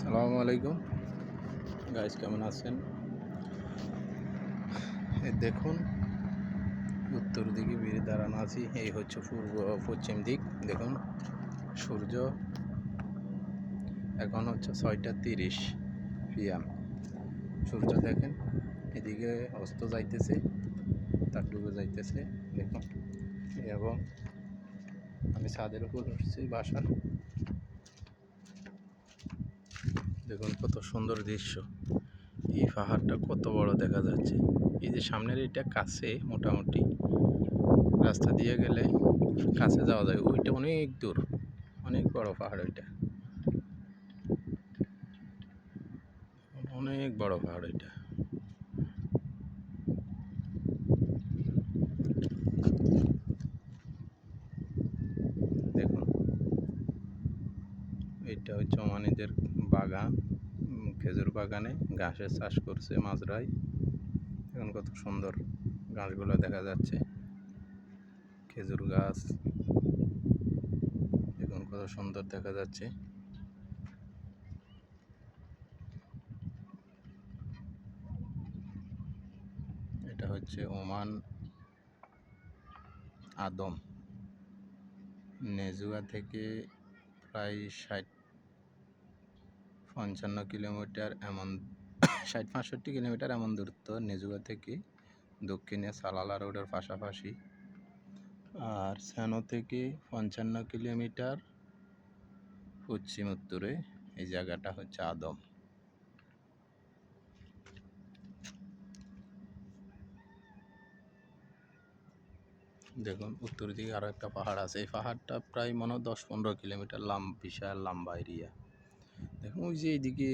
সালামু আলাইকুম। গাইস কেমন আছেন? দেখুন, উত্তর দিকে বেরিয়ে দাঁড়ানো আছি। এই হচ্ছে পূর্ব, পশ্চিম দিক। দেখুন, সূর্য এখন হচ্ছে ছয়টা তিরিশ পিএম সূর্য দেখেন, এদিকে অস্ত যাইতেছে, তার ডুবে যাইতেছে। দেখুন, এবং আমি ছাদের উপর উঠছি বাসার। দেখুন, কত সুন্দর দৃশ্য। এই পাহাড়টা কত বড় দেখা যাচ্ছে। এই যে সামনের এটা কাছে মোটামুটি। রাস্তা দিয়ে গেলে কাছে যাওয়া যায়। ওইটা অনেক দূর। অনেক বড় পাহাড় ওইটা। অনেক বড় পাহাড় ওইটা। দেখুন। এটা হচ্ছে ওমানিদের বাগান। খেজুর বাগানে ঘাসের চাষ করছে মাজরাই এখন কত সুন্দর গাছগুলো দেখা যাচ্ছে। খেজুর গাছ। এখন কত সুন্দর দেখা যাচ্ছে। এটা হচ্ছে ওমান আদম। নেজুয়া থেকে প্রায় ষাট পঞ্চান্ন কিলোমিটার এমন ষাট পঁয়ষট্টি কিলোমিটার এমন দূরত্ব নেজুয়া থেকে দক্ষিণে সালালা রোডের পাশাপাশি। আর স্যানো থেকে পঞ্চান্ন কিলোমিটার পশ্চিম উত্তরে এই জায়গাটা হচ্ছে আদম। দেখুন, উত্তর দিকে আরও একটা পাহাড় আছে। এই পাহাড়টা প্রায় মনে হয় দশ পনেরো কিলোমিটার লাম বিশাল, লম্বা এরিয়া। দেখুন, ওই যে এইদিকে,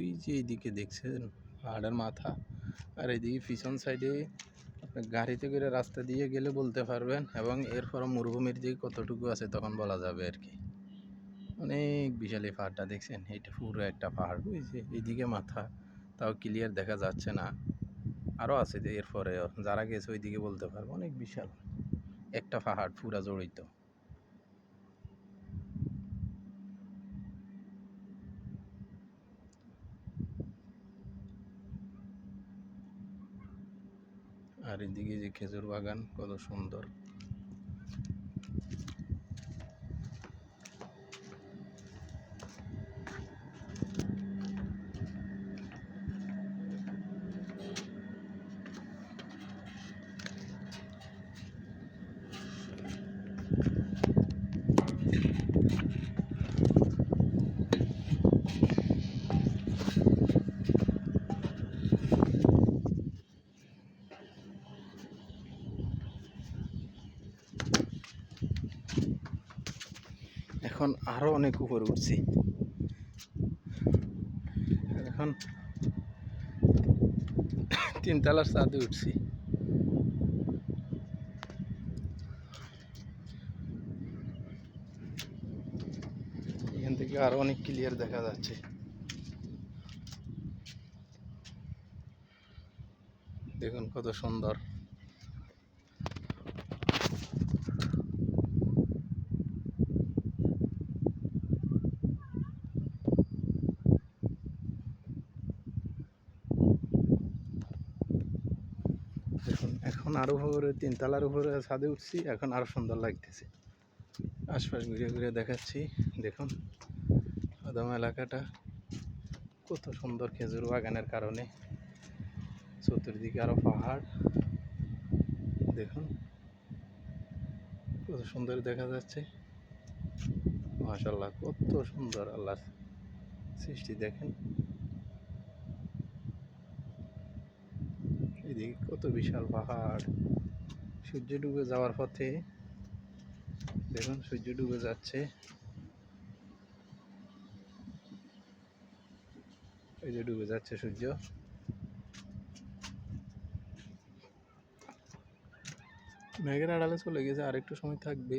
ওই যে এইদিকে দেখছেন, পাহাড়ের মাথা। আর এইদিকে পিছন সাইডে আপনি গাড়িতে করে রাস্তা দিয়ে গেলে বলতে পারবেন, এবং এরপর মরুভূমির দিকে কতটুকু আছে তখন বলা যাবে আর কি। অনেক বিশাল এই পাহাড়টা দেখছেন এইটা পুরো একটা পাহাড় যে এইদিকে মাথা, তাও ক্লিয়ার দেখা যাচ্ছে না। আরও আছে এরপরে যারা গেছে ওইদিকে বলতে পারব, অনেক বিশাল। একটা পাহাড় পুরা জড়িত। আর এদিকে যে খেজুর বাগান কত সুন্দর। এখন আরও অনেক উপরে উঠছি। এখন তিনতলার ছাদে উঠছি। এখান থেকে আরও অনেক ক্লিয়ার দেখা যাচ্ছে। দেখুন কত সুন্দর দেখুন এখন আরও উপরে তিনতলার উপরে ছাদে উঠছি, এখন আরও সুন্দর লাগতেছে। আশপাশ ঘুরে ঘুরে দেখাচ্ছি, দেখুন, আদম এলাকাটা কত সুন্দর খেজুর বাগানের কারণে। চতুর্দিকে আরও পাহাড়, দেখুন, কত সুন্দর দেখা যাচ্ছে। মাশাল্লাহ কত সুন্দর আল্লাহর সৃষ্টি, দেখেন। এদিকে কত বিশাল পাহাড়। সূর্য ডুবে যাওয়ার পথে দেখুন সূর্য ডুবে যাচ্ছে। এই যে ডুবে যাচ্ছে সূর্য। মেঘের আড়ালে চলে গেছে আর একটু সময় থাকবে।